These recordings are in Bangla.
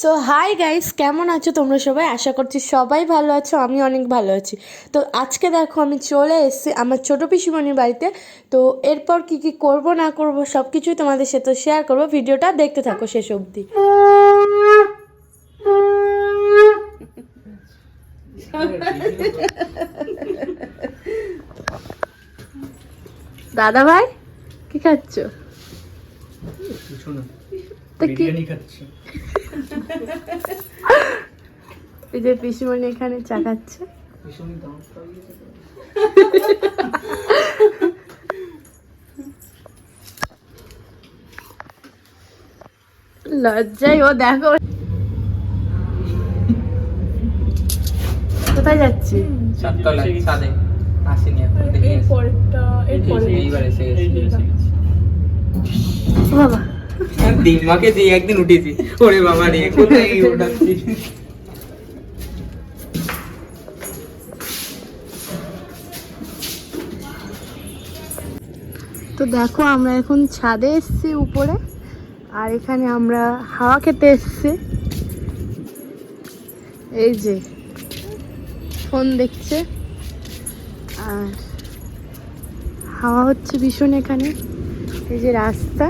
সো হাই গাইস কেমন আছো তোমরা সবাই? আশা করছি সবাই ভালো আছো, আমি অনেক ভালো আছি। তো আজকে দেখো, আমি চলে এসেছি আমার ছোটো পিসিমণির বাড়িতে। তো এরপর কি কি করব, না করব সব কিছুই তোমাদের সাথে শেয়ার করব। ভিডিওটা দেখতে থাকো শেষ অবধি। দাদা ভাই কি খাচ্ছ? কিছু না বিরিয়ানি খাচ্ছি। এই যে পিসিমণি এখানে চা খাচ্ছে। ভীষণই দাঁত লজ্জাই ও দেখো। কোথায় যাচ্ছি? আসেনি এখন দেখে এসে। পরেরটা এইবার এসে গেছি। বাবা। দিমাকে যে একদিন উঠেছি। ওরে বাবা রে কোথায় উঠাচ্ছি? তো দেখো আমরা এখন ছাদে এসেছি উপরে আর এখানে আমরা হাওয়া খেতে এসেছি। এই যে ফোন দেখছে আর হাওয়া হচ্ছে ভীষণ এখানে। এই যে রাস্তা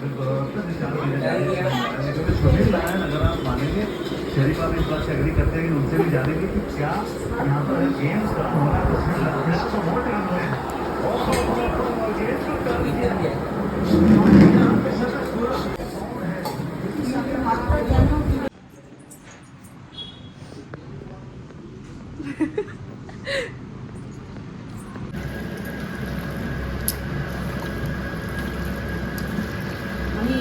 अगर आप मानेंगे शरीफ से एग्री करते हैं उनसे भी जानेंगे क्या यहाँ पर गेम्स का होना उसमें लक्ष्य तो बहुत है আমি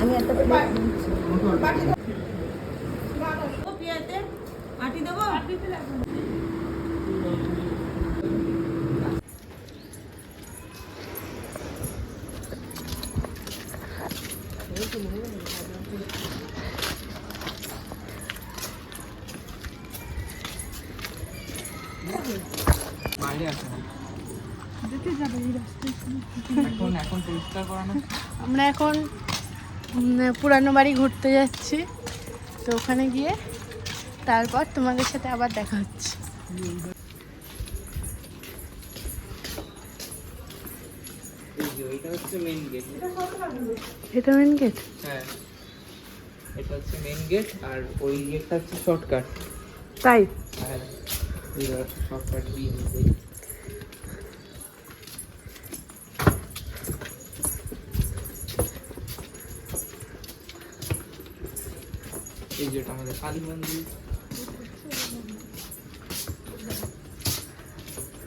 আমি একটা প্লেট নিচ্ছি। আটি দেবো বাইরে আসে না। এখন এখন পরিষ্কার করানো। আমরা এখন পুরানো বাড়ি ঘুরতে যাচ্ছি। তো ওখানে গিয়ে তারপর তোমাদের সাথে আবার দেখা হচ্ছে। এটা মেন গেট হ্যাঁ। এটা হচ্ছে মেইন গেট আর ওই গেটটা হচ্ছে শর্টকাট তাই? হ্যাঁ শর্টকাট দিয়ে আমাদের কালী মন্দির।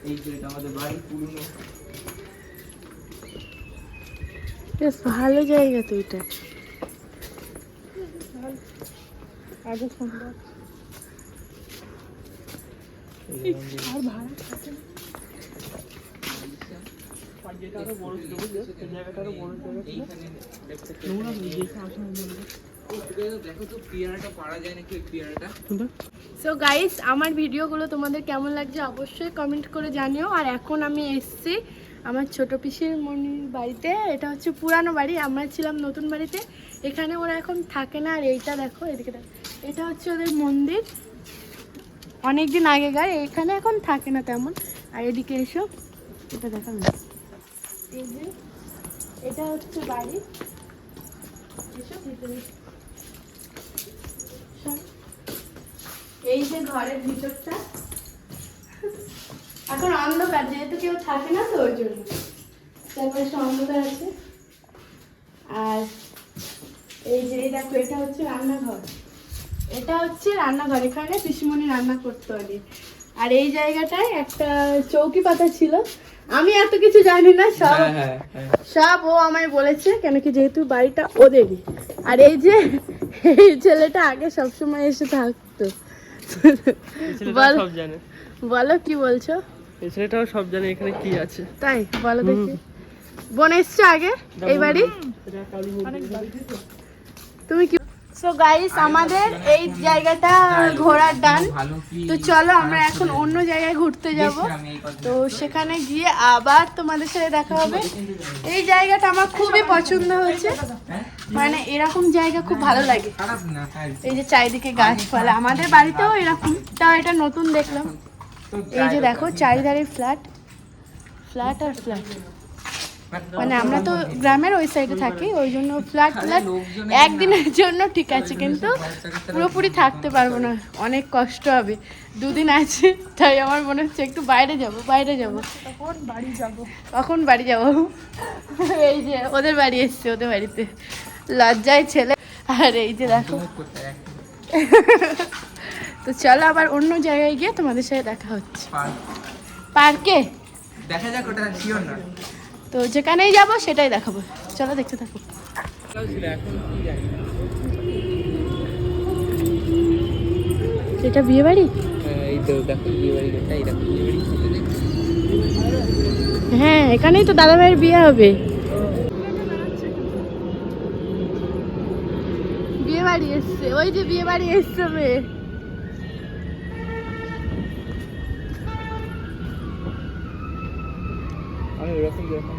এই যেটা আমাদের বাড়ি পুরনো। বেশ ভালো জায়গা তো এটা। আগে সুন্দর। যে। আর ভাড়া থাকে না। এইখানে দেখতে দেখো তো পিয়ারাটা পারা যায় নাকি ওই পিয়ারাটা সো গাইস আমার ভিডিওগুলো তোমাদের কেমন লাগছে অবশ্যই কমেন্ট করে জানিও। আর এখন আমি এসছি আমার ছোট পিসির মনির বাড়িতে। এটা হচ্ছে পুরানো বাড়ি, আমরা ছিলাম নতুন বাড়িতে। এখানে ওরা এখন থাকে না। আর এইটা দেখো, এদিকে দেখো। এটা হচ্ছে ওদের মন্দির। অনেক দিন আগেকার এখানে এখন থাকে না তেমন। আর এদিকে এসো, এটা দেখাবো এই যে, এটা হচ্ছে বাড়ি। এসো, ভিতরে এই যে ঘরের ভিতরটা। এখন অন্ধকার যেহেতু কেউ থাকে না তো ওই জন্য। তারপরে সব অন্ধকার আছে। আর এই যে এই দেখো এটা হচ্ছে রান্নাঘর। এটা হচ্ছে রান্নাঘর এখানে পিসিমণি রান্না করতে পারি আর এই জায়গাটায় একটা চৌকি পাতা ছিল। আমি এত কিছু জানি না সব হ্যাঁ হ্যাঁ হ্যাঁ। সব ও আমায় বলেছে কেন কি যেহেতু বাড়িটা ওদেরই। আর এই যে এই ছেলেটা আগে সবসময় এসে থাকতো। সব জানে। বলো কি বলছো? ছেলেটাও সব জানে এখানে কি আছে। তাই বলো দেখি। বোন এসছো আগে এই বাড়ি? তুমি কি সো গাইস আমাদের এই জায়গাটা ঘোরার ডান তো চলো আমরা এখন অন্য জায়গায় ঘুরতে যাব। তো সেখানে গিয়ে আবার তোমাদের সাথে দেখা হবে। এই জায়গাটা আমার খুবই পছন্দ হয়েছে। মানে এরকম জায়গা খুব ভালো লাগে। এই যে চারিদিকে গাছপালা। আমাদের বাড়িতেও এরকম। তাও এটা নতুন দেখলাম। এই যে দেখো, চারিধারে ফ্ল্যাট ফ্ল্যাট আর ফ্ল্যাট মানে আমরা তো গ্রামের ওই সাইডে থাকি ওই জন্য ফ্ল্যাট ফ্ল্যাট একদিনের জন্য ঠিক আছে কিন্তু পুরোপুরি থাকতে পারব না। অনেক কষ্ট হবে। দুদিন আছে তাই আমার মনে হচ্ছে একটু বাইরে যাব বাইরে যাব। কখন বাড়ি যাব। কখন বাড়ি যাব। এই যে ওদের বাড়ি এসছে ওদের বাড়িতে। লজ্জায় ছেলে। আর এই যে দেখো। তো চলো আবার অন্য জায়গায় গিয়ে তোমাদের সাথে দেখা হচ্ছে। পার্কে। দেখা যাক ওটা শিওর না। তো যেখানেই যাব সেটাই দেখাবো। চলো দেখতে থাকো। এটা বিয়ে বাড়ি? হ্যাঁ, এই তো দেখো বিয়ে বাড়ি এটাই দেখো বিয়ে বাড়ি হ্যাঁ এখানেই তো দাদা ভাইয়ের বিয়ে হবে। বিয়ে বাড়ি এসছে ওই যে বিয়ে বাড়ি এসছে মেয়ে আমি ওরকম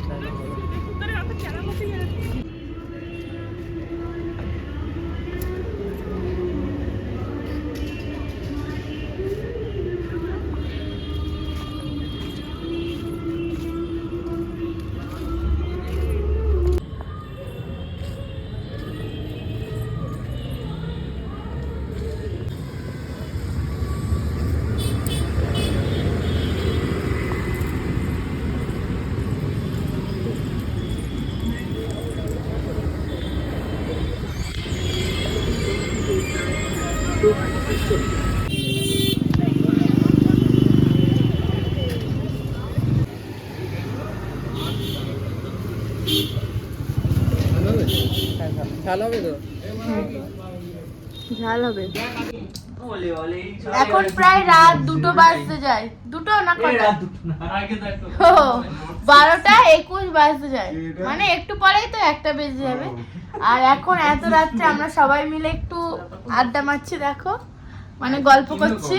হবে। তো ঝাল হবে এখন প্রায় রাত দুটো বাজতে যায়। দুটো না কটা? ও। বারোটা একুশ বাজতে যায়। মানে একটু পরেই তো একটা বেজে যাবে। আর এখন এত রাত্রে আমরা সবাই মিলে একটু আড্ডা মারছি দেখো। মানে গল্প করছি।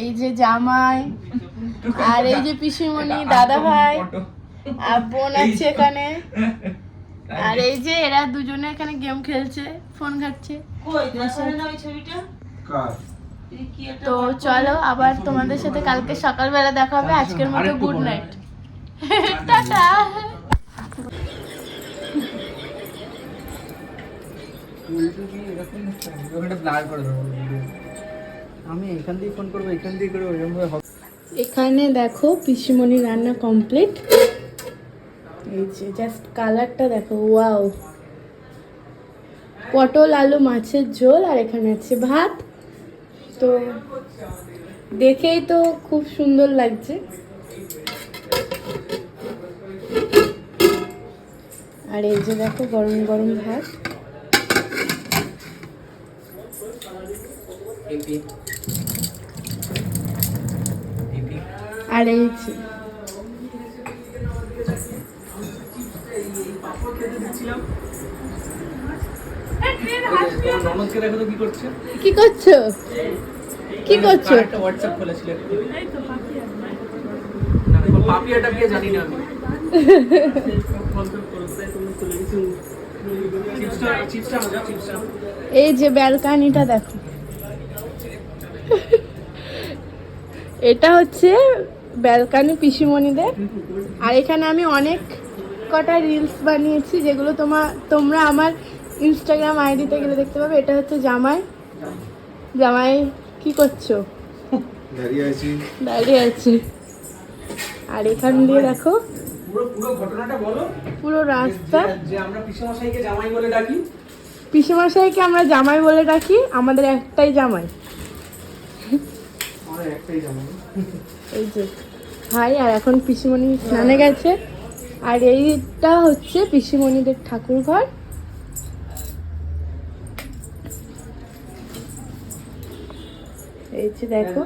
এই যে জামাই আর এই যে পিসিমণি দাদা ভাই আর বোন আছে এখানে। আর এই যে এরা দুজনে এখানে গেম খেলছে ফোন ঘাটছে। তো চলো আবার তোমাদের সাথে কালকে সকালবেলা দেখা হবে। আজকের মতো গুড নাইট টাটা এখানে দেখো পিসিমণি রান্না কমপ্লিট এই যে জাস্ট কালারটা দেখো ওয়াও পটল, আলু, মাছের ঝোল আর এখানে আছে ভাত। তো দেখেই তো খুব সুন্দর লাগছে। আর এই যে দেখো গরম গরম ভাত। আর এই যে কি করছ। কি করছ? একটা হোয়াটসঅ্যাপ খুলেছিল না পাপিয়াটা বিয়ে জানি না আমি। এই যে ব্যালকানিটা দেখো। এটা হচ্ছে ব্যালকানি পিসিমণিদের। আর এখানে আমি অনেক কটা রিলস বানিয়েছি যেগুলো তোমার তোমরা আমার ইনস্টাগ্রাম আইডিতে গেলে দেখতে পাবে। এটা হচ্ছে জামাই। জামাই কি করছ? দাঁড়িয়ে আছি। দাঁড়িয়ে আছে। আর এখান দিয়ে দেখো। পুরো পুরো ঘটনাটা বলো। পুরো রাস্তা। যে- আমরা পিসমশাইকে জামাই বলে ডাকি। পিসেমশাইকে আমরা জামাই বলে ডাকি আমাদের একটাই জামাই। আমাদের একটাই জামাই। এই যে ভাই আর এখন পিসিমণি স্নানে গেছে। আর এইটা হচ্ছে পিসিমণিদের ঠাকুর ঘর এই যে দেখো।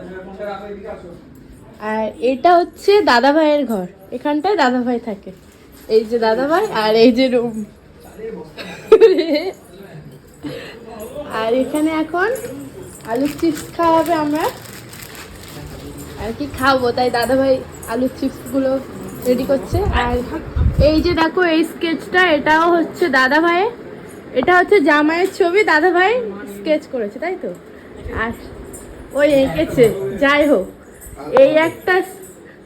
আর এটা হচ্ছে দাদা ভাইয়ের ঘর। এখানটায় দাদা ভাই থাকে। এই যে দাদা ভাই আর এই যে রুম। আর এখানে এখন আলুর চিপস খাওয়াবে আমরা। আর কি খাব তাই দাদা ভাই আলুর চিপসগুলো রেডি করছে। আর এই যে দেখো, এই স্কেচটা এটাও হচ্ছে দাদা ভাইয়ের এটা হচ্ছে জামাইয়ের ছবি। দাদা ভাই স্কেচ করেছে, তাই তো? আর ওই এঁকেছে। যাই হোক। এই একটা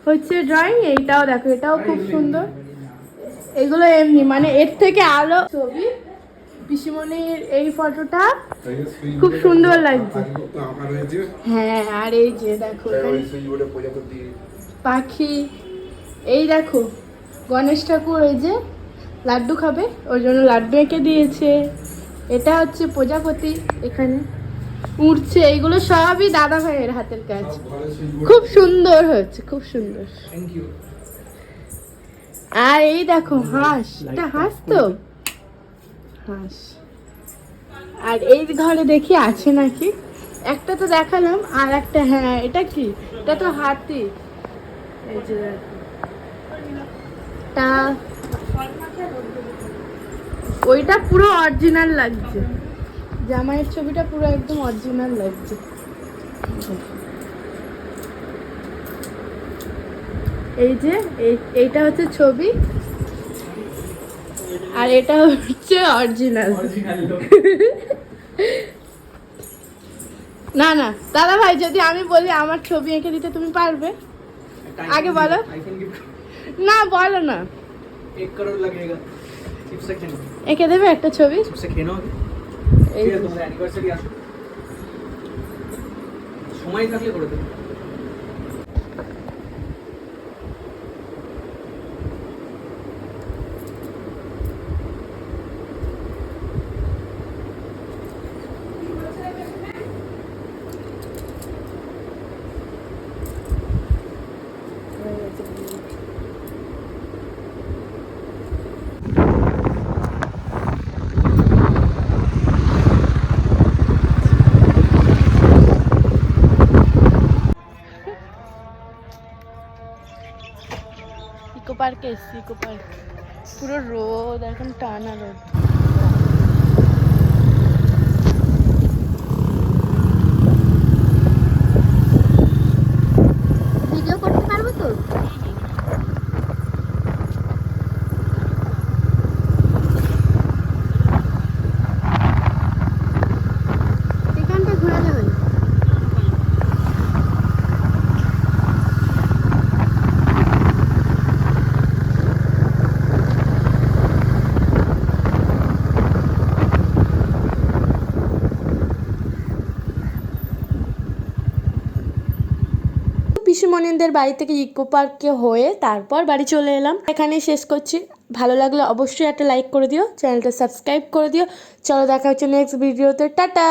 হচ্ছে ড্রয়িং এইটাও দেখো, এটাও খুব সুন্দর। এগুলো এমনি মানে এর থেকে আলো ছবি। পিসিমণির এই ফটোটা খুব সুন্দর লাগছে। হ্যাঁ আর এই যে দেখো পাখি। এই দেখো, গণেশ ঠাকুর ওই যে লাড্ডু খাবে, ওর জন্য লাড্ডু এঁকে দিয়েছে। এটা হচ্ছে প্রজাপতি এখানে। উড়ছে এইগুলো সবই দাদা ভাইয়ের হাতের কাজ। খুব সুন্দর হয়েছে খুব সুন্দর। আর এই দেখো হাঁস এটা হাঁস তো? হাঁস। আর এই ঘরে দেখি আছে নাকি? একটা তো দেখালাম আর একটা হ্যাঁ এটা কি? এটা তো হাতি। এই যে তা ওইটা পুরো অরিজিনাল লাগছে। জামাইয়ের ছবিটা পুরো একদম অরিজিনাল লাগছে। এই যে এইটা হচ্ছে ছবি। আর এটা হচ্ছে অরিজিনাল না না দাদা ভাই যদি আমি বলি আমার ছবি এঁকে দিতে তুমি পারবে। আগে বলো। না বলো না। এঁকে দেবে একটা ছবি? এই। তোমাদের অ্যানিভার্সারি আসবে সময় থাকলে করে দেবো ইকো পার্কে এসছি ইকো পার্ক পুরো রোদ এখন টানা রোদ ভিডিও করতে পারব তো এখানটা ঘোরালে হয় পিসিমণিদের বাড়ি থেকে ইকো পার্কে হয়ে তারপর বাড়ি চলে এলাম। এখানেই শেষ করছি। ভালো লাগলে অবশ্যই একটা লাইক করে দিও, চ্যানেলটা সাবস্ক্রাইব করে দিও। চলো দেখা হচ্ছে নেক্সট ভিডিওতে টাটা!